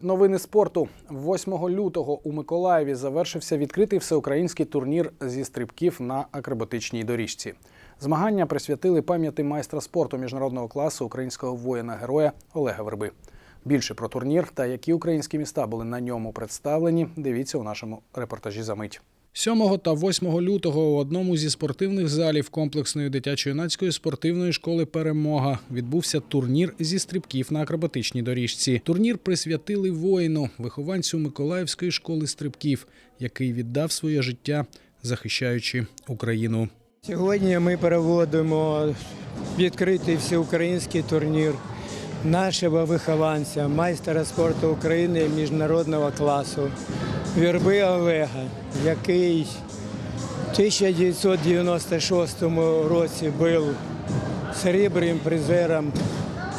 Новини спорту 8 лютого у Миколаєві завершився відкритий всеукраїнський турнір зі стрибків на акробатичній доріжці. Змагання присвятили пам'яті майстра спорту міжнародного класу українського воїна-героя Олега Верби. Більше про турнір та які українські міста були на ньому представлені. Дивіться у нашому репортажі за мить. 7 та 8 лютого у одному зі спортивних залів комплексної дитячо-юнацької спортивної школи Перемога відбувся турнір зі стрибків на акробатичній доріжці. Турнір присвятили воїну, вихованцю Миколаївської школи стрибків, який віддав своє життя, захищаючи Україну. Сьогодні ми проводимо відкритий всеукраїнський турнір нашого вихованця, майстера спорту України міжнародного класу Вірби Олега, який в 1996 році був серебряним призером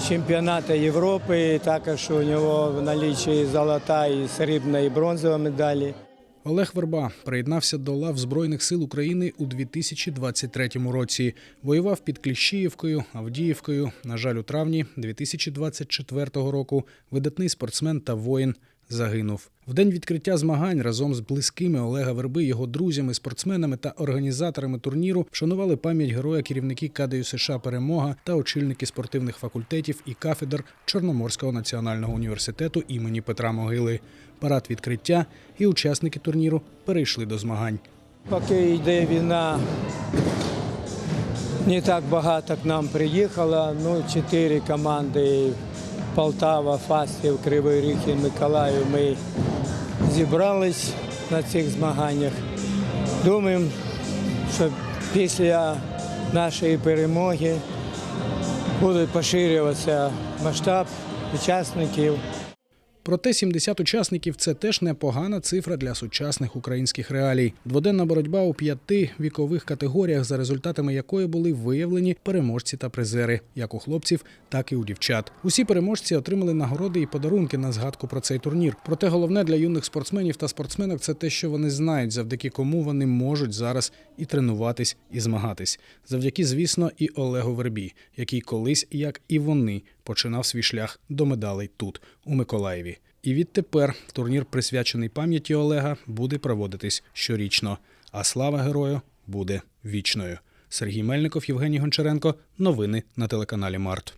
чемпіонату Європи. Також у нього в налічі золота і срібна і бронзова медалі. Олег Верба приєднався до лав Збройних сил України у 2023 році. Воював під Кліщіївкою, Авдіївкою. На жаль, у травні 2024 року видатний спортсмен та воїн загинув. В день відкриття змагань разом з близькими Олега Верби, його друзями, спортсменами та організаторами турніру вшанували пам'ять героя керівники КДЮ США Перемога та очільники спортивних факультетів і кафедр Чорноморського національного університету імені Петра Могили. Парад відкриття і учасники турніру перейшли до змагань. Поки йде війна, не так багато к нам приїхало. Ну, чотири команди Полтава, Фастів, Кривий Ріг і Миколаїв. Ми зібрались на цих змаганнях. Думаємо, що після нашої перемоги буде поширюватися масштаб учасників. Проте 70 учасників це теж непогана цифра для сучасних українських реалій. Дводенна боротьба у п'яти вікових категоріях, за результатами якої були виявлені переможці та призери, як у хлопців, так і у дівчат. Усі переможці отримали нагороди і подарунки на згадку про цей турнір. Проте головне для юних спортсменів та спортсменок це те, що вони знають, завдяки кому вони можуть зараз і тренуватись, і змагатись. Завдяки, звісно, і Олегу Вербі, який колись, як і вони, починав свій шлях до медалей тут, у Миколаєві. І відтепер турнір, присвячений пам'яті Олега, буде проводитись щорічно, а слава герою буде вічною. Сергій Мельников, Євгеній Гончаренко. Новини на телеканалі Март.